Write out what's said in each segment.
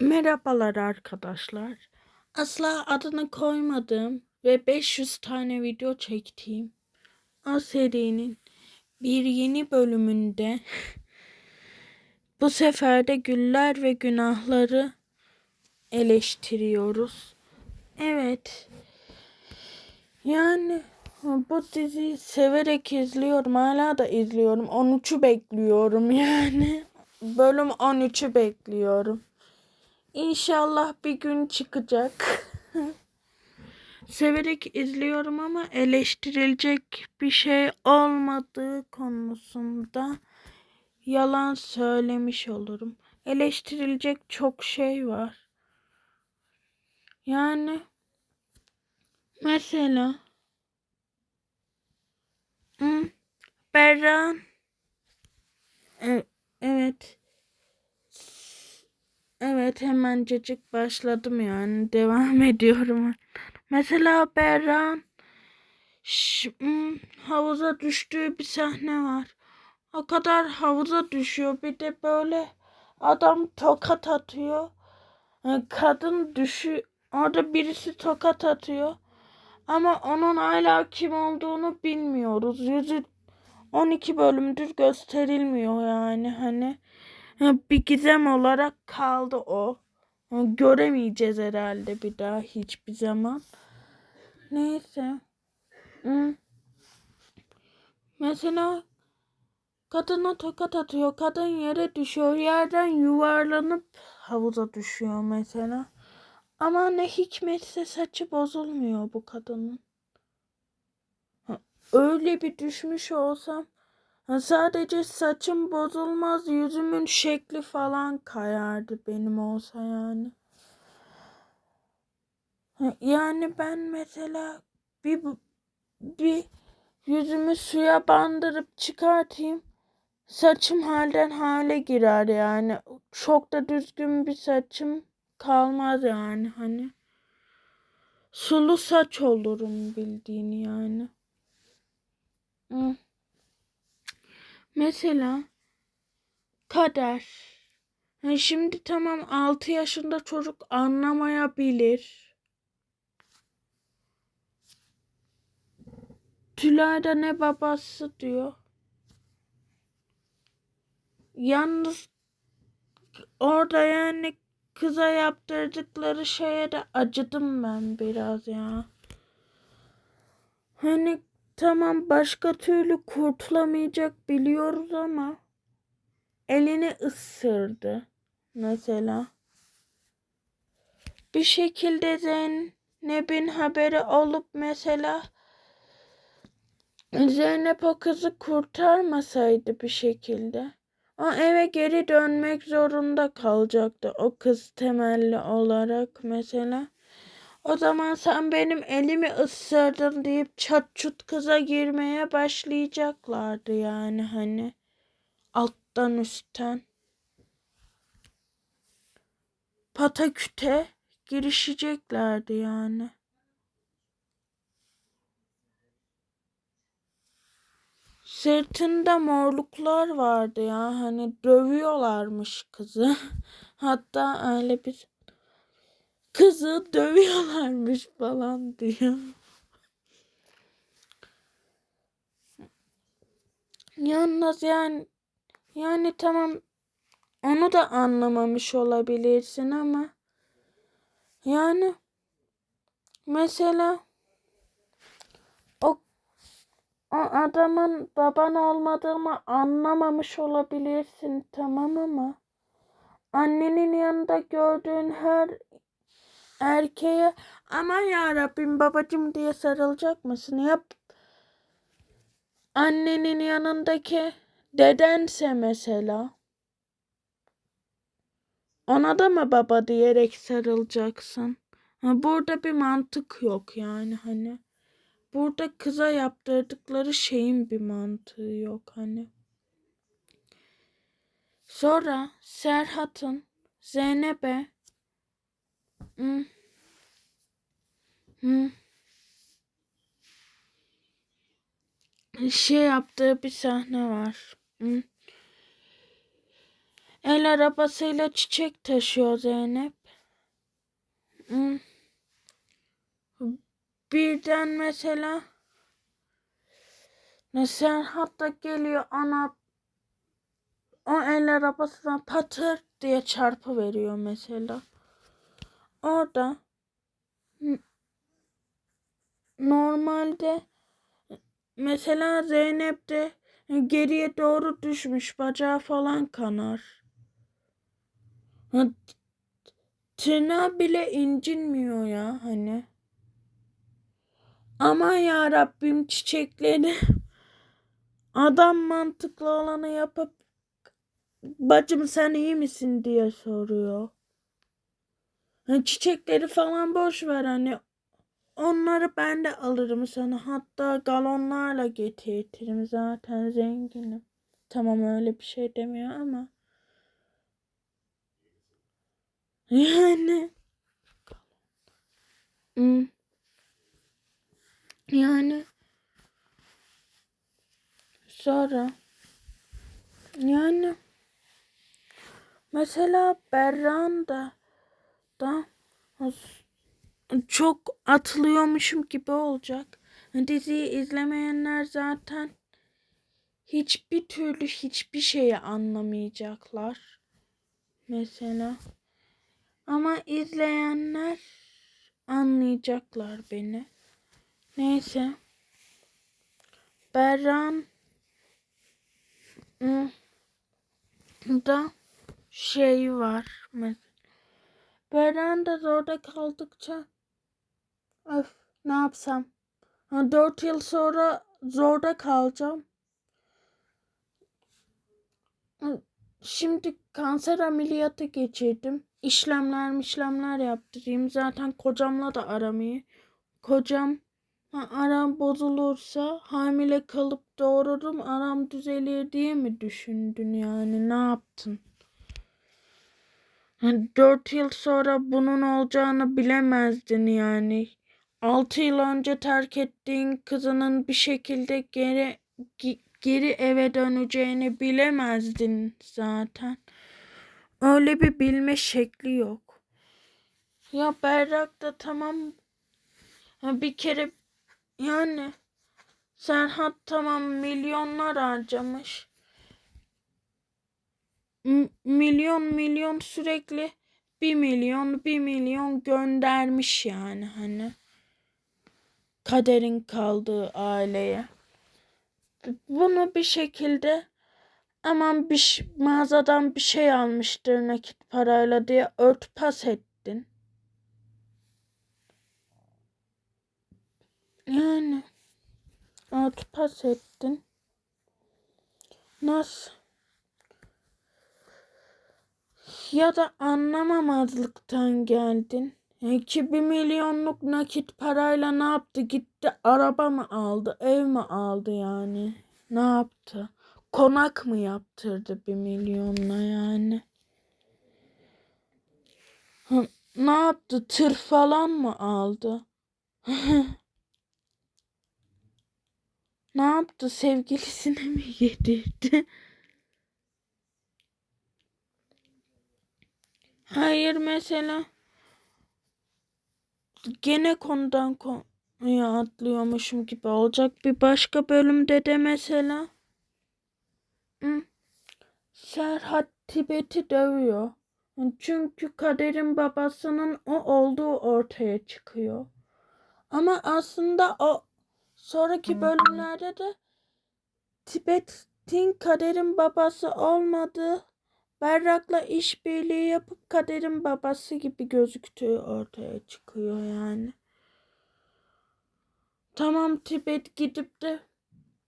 Merhabalar arkadaşlar. Asla adını koymadım ve 500 tane video çektiğim o serinin bir yeni bölümünde bu sefer de güller ve günahları eleştiriyoruz. Evet. Yani bu diziyi severek izliyorum. Hala da izliyorum. 13'ü bekliyorum yani. Bölüm 13'ü bekliyorum. İnşallah bir gün çıkacak. Severek izliyorum ama eleştirilecek bir şey olmadığı konusunda yalan söylemiş olurum. Eleştirilecek çok şey var. Yani mesela hı, Berran E- evet Evet hemencecik başladım yani devam ediyorum. Mesela Berran hmm, havuza düştüğü bir sahne var. O kadar havuza düşüyor bir de böyle adam tokat atıyor. E, Kadın düşü orada birisi tokat atıyor. Ama onun hala kim olduğunu bilmiyoruz. Yüzü 12 bölümdür gösterilmiyor yani hani. Bir gizem olarak kaldı o. Göremeyeceğiz herhalde bir daha hiçbir zaman. Neyse. Mesela kadına tokat atıyor. Kadın yere düşüyor. Yerden yuvarlanıp havuza düşüyor mesela. Ama ne hikmetse saçı bozulmuyor bu kadının. Öyle bir düşmüş olsam Sadece saçım bozulmaz, yüzümün şekli falan kayardı benim olsa yani. Yani ben mesela bir bir yüzümü suya bandırıp çıkartayım, saçım halden hale girer yani. Çok da düzgün bir saçım kalmaz yani hani. Sulu saç olurum bildiğini yani. Hı. Mesela kader. Ha, şimdi tamam 6 yaşında çocuk anlamayabilir. Tülay'da ne babası diyor. Yalnız orada yani kıza yaptırdıkları şeye de acıdım ben biraz ya. Hani tamam başka türlü kurtulamayacak biliyoruz ama elini ısırdı mesela. Bir şekilde Zeynep'in haberi olup mesela Zeynep o kızı kurtarmasaydı bir şekilde. O eve geri dönmek zorunda kalacaktı o kız temelli olarak mesela. O zaman sen benim elimi ısırdın deyip çat çut kıza girmeye başlayacaklardı yani hani alttan üstten. Pataküte girişeceklerdi yani. Sırtında morluklar vardı ya hani dövüyorlarmış kızı. Hatta öyle bir kızı dövüyorlarmış falan diyor. Yalnız yani yani tamam onu da anlamamış olabilirsin ama yani mesela o o adamın baban olmadığını anlamamış olabilirsin tamam ama annenin yanında gördüğün her erkeğe aman ya Rabbim babacım diye sarılacak mısın? Yap. Annenin yanındaki dedense mesela ona da mı baba diyerek sarılacaksın? Burada bir mantık yok yani hani. Burada kıza yaptırdıkları şeyin bir mantığı yok hani. Sonra Serhat'ın Zeynep'e hı, hı, şey yaptığı bir sahne var. Hı. El arabasıyla çiçek taşıyor Zeynep. Hmm. Birden mesela mesela hatta geliyor ana o el arabasına patır diye çarpı veriyor mesela. Orada normalde mesela Zeynep de geriye doğru düşmüş bacağı falan kanar. Tırnağı bile incinmiyor ya hani. Aman ya Rabbim çiçekleri adam mantıklı olanı yapıp bacım sen iyi misin diye soruyor. Ha, Çiçekleri falan boş ver hani. Onları ben de alırım sana. Hatta galonlarla getirtirim. Zaten zenginim. Tamam öyle bir şey demiyor ama. Yani. Hmm. Yani. Sonra. Yani. Mesela Berran da da çok atılıyormuşum gibi olacak. Diziyi izlemeyenler zaten hiçbir türlü hiçbir şeyi anlamayacaklar. Mesela. Ama izleyenler anlayacaklar beni. Neyse. Berran da şey var. Mesela. Berran da zorda kaldıkça öf ne yapsam. Dört yıl sonra zorda kalacağım. Şimdi kanser ameliyatı geçirdim. İşlemler işlemler yaptırayım. Zaten kocamla da aramayı. Kocam aram bozulursa hamile kalıp doğururum aram düzelir diye mi düşündün yani ne yaptın? Ha, Dört yıl sonra bunun olacağını bilemezdin yani. Altı yıl önce terk ettiğin kızının bir şekilde geri geri eve döneceğini bilemezdin zaten. Öyle bir bilme şekli yok. Ya Berrak da tamam bir kere yani Serhat tamam milyonlar harcamış. Milyon milyon sürekli bir milyon bir milyon göndermiş yani hani kaderin kaldığı aileye. Bunu bir şekilde aman bir mağazadan bir şey almıştır nakit parayla diye örtbas ettin. Yani örtbas ettin. Nasıl? Ya da anlamamazlıktan geldin. E, ki bir milyonluk nakit parayla ne yaptı? Gitti araba mı aldı? Ev mi aldı yani? Ne yaptı? Konak mı yaptırdı bir milyonla yani? Ne yaptı? Tır falan mı aldı? Ne yaptı? Sevgilisine mi yedirdi? Hayır mesela gene konudan konuya atlıyormuşum gibi olacak. Bir başka bölümde de mesela hı, Serhat Tibet'i dövüyor. Çünkü Kader'in babasının o olduğu ortaya çıkıyor. Ama aslında o sonraki bölümlerde de Tibet'in Kader'in babası olmadığı Berrak'la işbirliği yapıp Kader'in babası gibi gözüktüğü ortaya çıkıyor yani. Tamam Tibet gidip de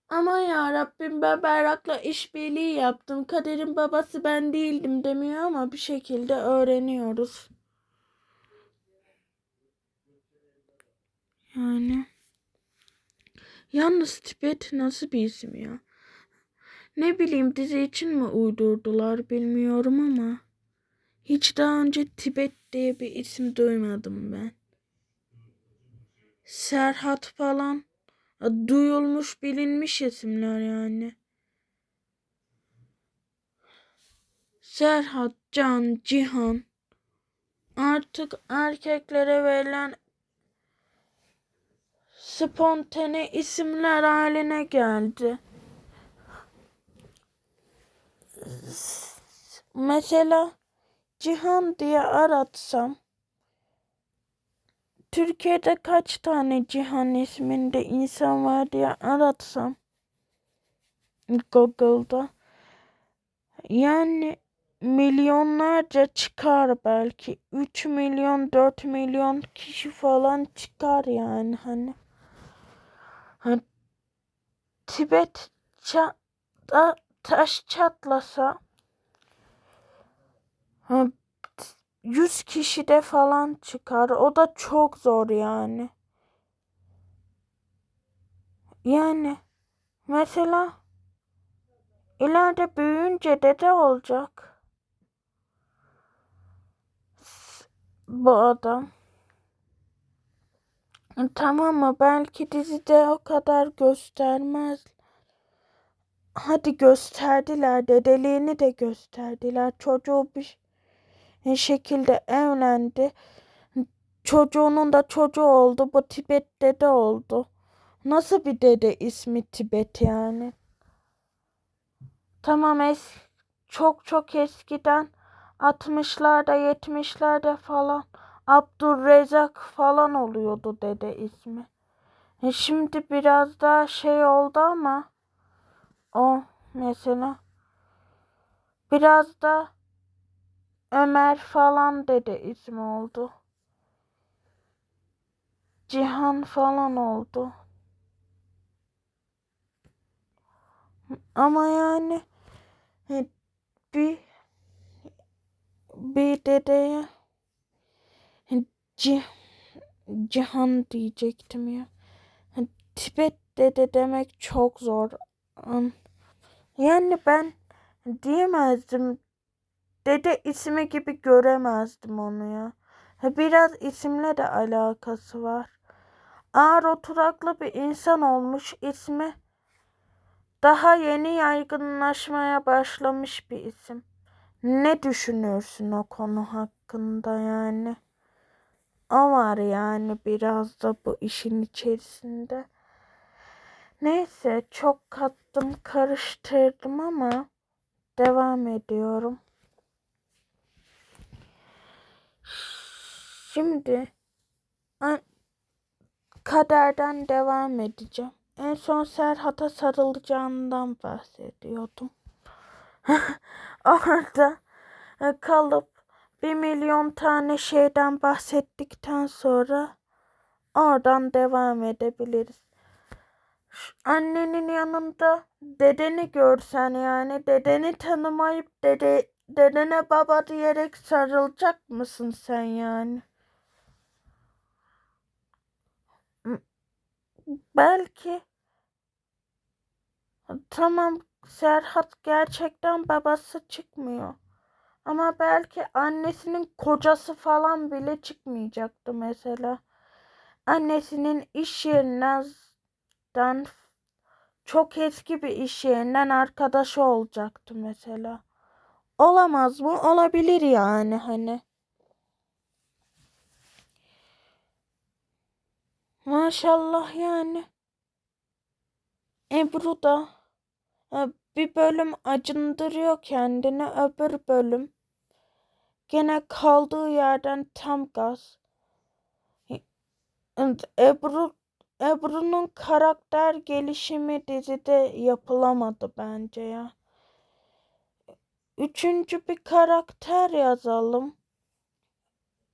aman ya Rabbim ben Berrak'la işbirliği yaptım. Kader'in babası ben değildim demiyor ama bir şekilde öğreniyoruz. Yani yalnız Tibet nasıl bir isim ya? Ne bileyim dizi için mi uydurdular bilmiyorum ama hiç daha önce Tibet diye bir isim duymadım ben. Serhat falan duyulmuş bilinmiş isimler yani. Serhat, Can, Cihan artık erkeklere verilen spontane isimler haline geldi. Mesela Cihan diye aratsam Türkiye'de kaç tane Cihan isminde insan var diye aratsam Google'da yani milyonlarca çıkar belki 3 milyon 4 milyon kişi falan çıkar yani hani. Ha, Tibet taş çatlasa ha, 100 kişi de falan çıkar. O da çok zor yani. Yani mesela ileride büyüyünce dede olacak. Bu adam. Tamam mı? Belki dizide o kadar göstermez. Hadi gösterdiler. Dedeliğini de gösterdiler. Çocuğu bir bir şekilde evlendi. Çocuğunun da çocuğu oldu. Bu Tibet dede oldu. Nasıl bir dede ismi Tibet yani? Tamam es çok çok eskiden 60'larda 70'lerde falan Abdurrezzak falan oluyordu dede ismi. E şimdi biraz daha şey oldu ama o mesela biraz da Ömer falan dede ismi oldu. Cihan falan oldu. Ama yani e, bir bir dedeye e, Ci, Cihan diyecektim ya. E, Tibet dede demek çok zor. An- Yani ben diyemezdim. Dede ismi gibi göremezdim onu ya. Biraz isimle de alakası var. Ağır oturaklı bir insan olmuş ismi daha yeni yaygınlaşmaya başlamış bir isim. Ne düşünürsün o konu hakkında yani? O var yani biraz da bu işin içerisinde. Neyse çok kattım karıştırdım ama devam ediyorum. Şimdi kaderden devam edeceğim. En son Serhat'a sarılacağından bahsediyordum. Orada e, kalıp bir milyon tane şeyden bahsettikten sonra oradan devam edebiliriz. Annenin yanında dedeni görsen yani dedeni tanımayıp dede dedene baba diyerek sarılacak mısın sen yani? Belki tamam Serhat gerçekten babası çıkmıyor. Ama belki annesinin kocası falan bile çıkmayacaktı mesela. Annesinin iş yerinden çok eski bir iş yerinden arkadaşı olacaktı mesela. Olamaz mı? Olabilir yani hani. Maşallah yani. Ebru da e, bir bölüm acındırıyor kendini, öbür bölüm gene kaldığı yerden tam gaz. Ebru Ebru'nun karakter gelişimi dizide yapılamadı bence ya. Üçüncü bir karakter yazalım.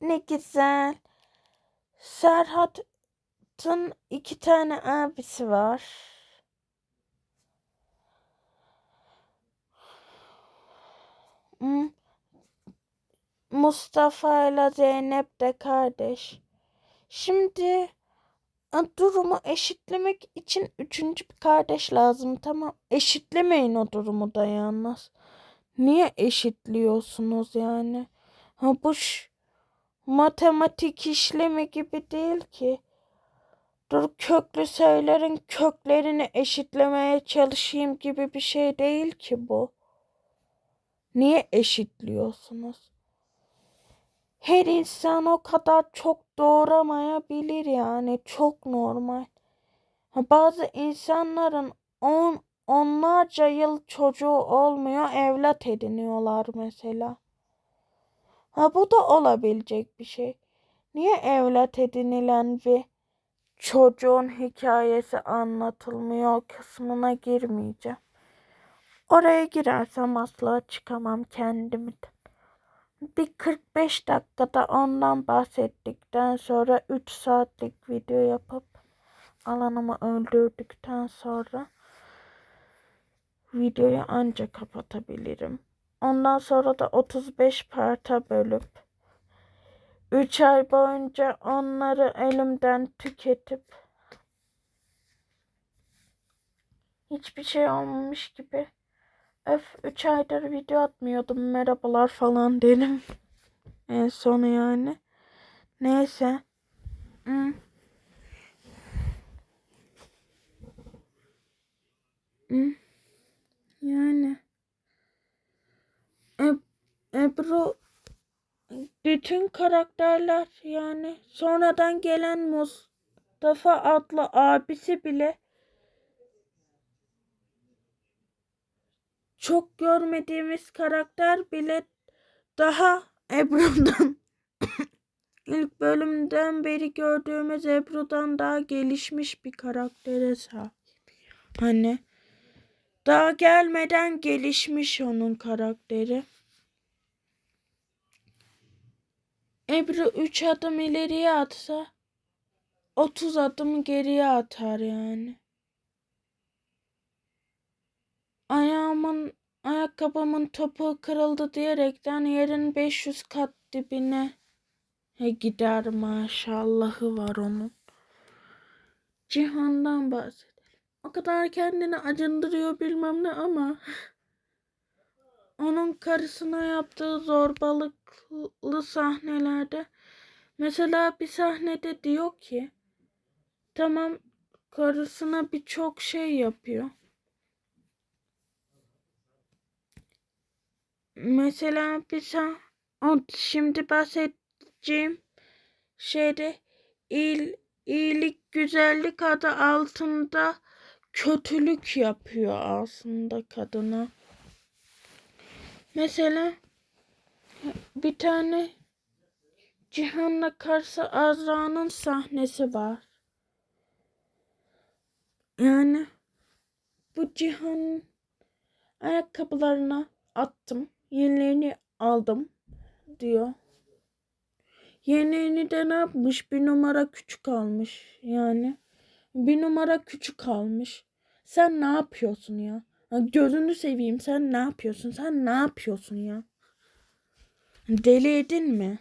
Ne güzel. Serhat'ın iki tane abisi var. Hmm, Mustafa ile Zeynep de kardeş. Şimdi durumu eşitlemek için üçüncü bir kardeş lazım. Tamam. Eşitlemeyin o durumu da yalnız. Niye eşitliyorsunuz yani? Ha bu matematik işlemi gibi değil ki. Dur köklü sayıların köklerini eşitlemeye çalışayım gibi bir şey değil ki bu. Niye eşitliyorsunuz? Her insan o kadar çok doğuramayabilir yani çok normal. Bazı insanların on, onlarca yıl çocuğu olmuyor evlat ediniyorlar mesela. Ha bu da olabilecek bir şey. Niye evlat edinilen ve çocuğun hikayesi anlatılmıyor kısmına girmeyeceğim. Oraya girersem asla çıkamam kendimden. Bir 45 dakikada ondan bahsettikten sonra 3 saatlik video yapıp alanımı öldürdükten sonra videoyu anca kapatabilirim. Ondan sonra da 35 parta bölüp 3 ay boyunca onları elimden tüketip hiçbir şey olmamış gibi öf 3 aydır video atmıyordum merhabalar falan dedim. En sonu yani. Neyse. Hmm. Hmm. Yani. Eb Ebru bütün karakterler yani sonradan gelen Mustafa adlı abisi bile çok görmediğimiz karakter bile daha Ebru'dan ilk bölümden beri gördüğümüz Ebru'dan daha gelişmiş bir karaktere sahip. Hani daha gelmeden gelişmiş onun karakteri. Ebru 3 adım ileriye atsa 30 adım geriye atar yani. Ayağımın ayakkabımın topuğu kırıldı diyerekten yerin 500 kat dibine he gider maşallahı var onun. Cihan'dan bahsedelim. O kadar kendini acındırıyor bilmem ne ama onun karısına yaptığı zorbalıklı sahnelerde mesela bir sahnede diyor ki tamam karısına birçok şey yapıyor. Mesela o şimdi bahsedeceğim şeyde il, iyilik güzellik adı altında kötülük yapıyor aslında kadına. Mesela bir tane Cihan'la karşı Azra'nın sahnesi var. Yani bu Cihan ayakkabılarına attım. Yenilerini aldım diyor. Yenilerini de ne yapmış? Bir numara küçük almış yani. Bir numara küçük almış. Sen ne yapıyorsun ya? Gözünü seveyim sen ne yapıyorsun? Sen ne yapıyorsun ya? Delirdin mi?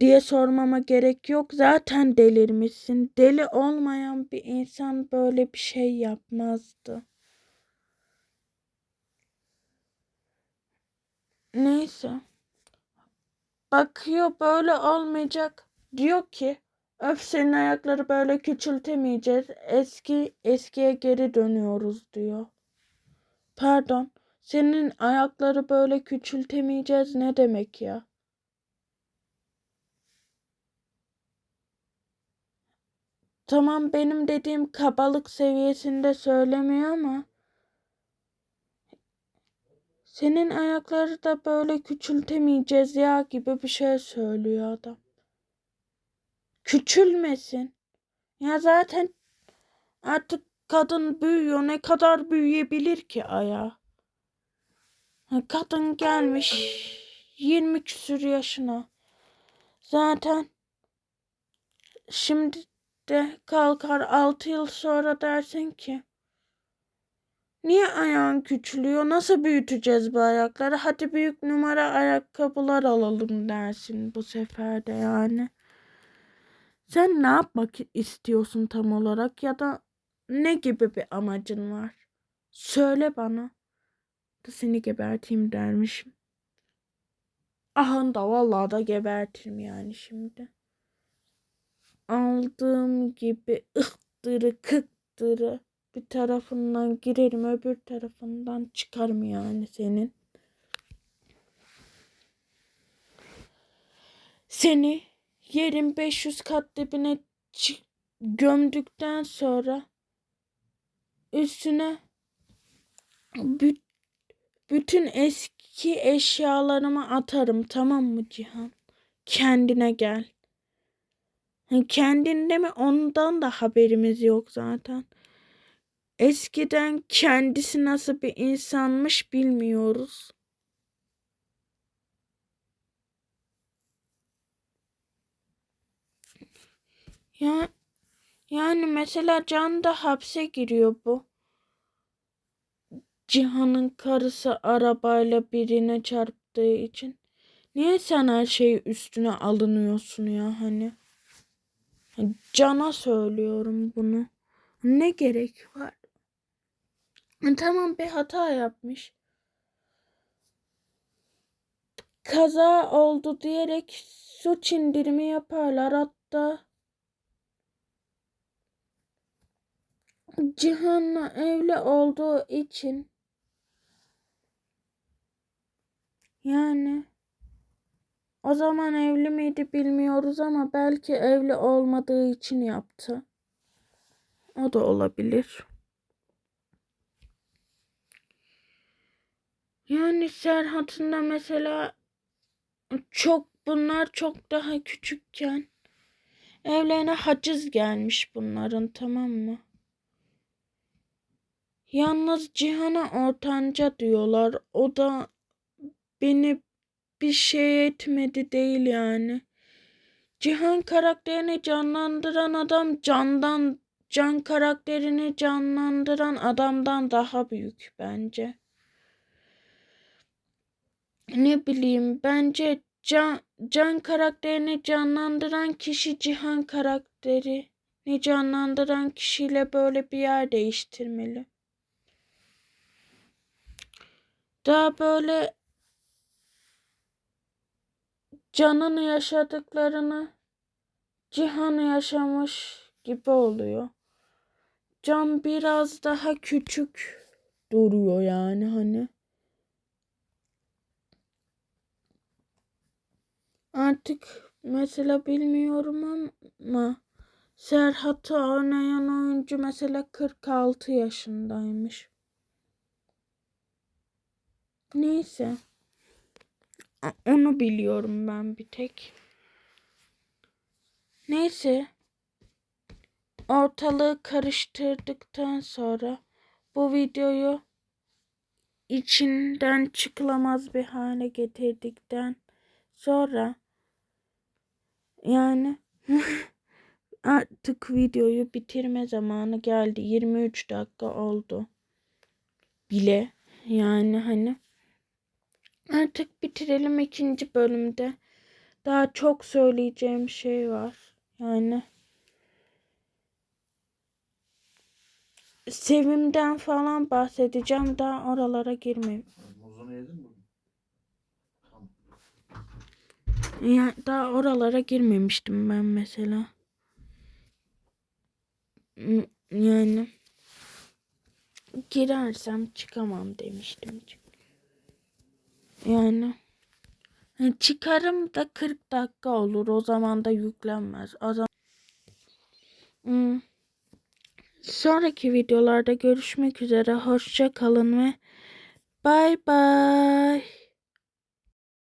diye sormama gerek yok. Zaten delirmişsin. Deli olmayan bir insan böyle bir şey yapmazdı. Neyse. Bakıyor böyle olmayacak. Diyor ki öf senin ayakları böyle küçültemeyeceğiz. Eski eskiye geri dönüyoruz diyor. Pardon. Senin ayakları böyle küçültemeyeceğiz ne demek ya? Tamam benim dediğim kabalık seviyesinde söylemiyor ama senin ayakları da böyle küçültemeyeceğiz ya gibi bir şey söylüyor adam. Küçülmesin. Ya zaten artık kadın büyüyor. Ne kadar büyüyebilir ki ayağı? Kadın gelmiş 20 küsür yaşına. Zaten şimdi de kalkar 6 yıl sonra dersin ki Niye ayağın küçülüyor? Nasıl büyüteceğiz bu ayakları? Hadi büyük numara ayakkabılar alalım dersin bu sefer de yani. Sen ne yapmak istiyorsun tam olarak ya da ne gibi bir amacın var? Söyle bana. Da seni geberteyim dermişim. Ahın da vallahi da gebertirim yani şimdi. Aldığım gibi ıhtırı kıttırı bir tarafından girerim öbür tarafından çıkarım yani senin. Seni yerin 500 kat dibine gömdükten sonra üstüne bü bütün eski eşyalarımı atarım tamam mı Cihan? Kendine gel. Kendinde mi ondan da haberimiz yok zaten. Eskiden kendisi nasıl bir insanmış bilmiyoruz. Ya yani mesela Can da hapse giriyor bu. Cihan'ın karısı arabayla birine çarptığı için. Niye sen her şeyi üstüne alınıyorsun ya hani? Can'a söylüyorum bunu. Ne gerek var? Tamam bir hata yapmış. Kaza oldu diyerek suç indirimi yaparlar hatta. Cihan'la evli olduğu için yani o zaman evli miydi bilmiyoruz ama belki evli olmadığı için yaptı. O da olabilir. Yani Serhat'ın da mesela çok bunlar çok daha küçükken evlerine haciz gelmiş bunların tamam mı? Yalnız Cihan'a ortanca diyorlar. O da beni bir şey etmedi değil yani. Cihan karakterini canlandıran adam candan can karakterini canlandıran adamdan daha büyük bence. Ne bileyim bence can, can karakterini canlandıran kişi Cihan karakterini canlandıran kişiyle böyle bir yer değiştirmeli. Daha böyle Can'ın yaşadıklarını Cihan yaşamış gibi oluyor. Can biraz daha küçük duruyor yani hani. Artık mesela bilmiyorum ama Serhat'ı oynayan oyuncu mesela 46 yaşındaymış. Neyse. Onu biliyorum ben bir tek. Neyse. Ortalığı karıştırdıktan sonra bu videoyu içinden çıkılamaz bir hale getirdikten sonra yani artık videoyu bitirme zamanı geldi. 23 dakika oldu. Bile yani hani artık bitirelim ikinci bölümde. Daha çok söyleyeceğim şey var. Yani Sevim'den falan bahsedeceğim. Daha oralara girmeyeyim. Muzunu yedin mi? Tamam. Yani daha oralara girmemiştim ben mesela. Yani girersem çıkamam demiştim. Yani e, çıkarım da 40 dakika olur. O zaman da yüklenmez. O zaman Hmm. Sonraki videolarda görüşmek üzere. Hoşça kalın ve bay bay.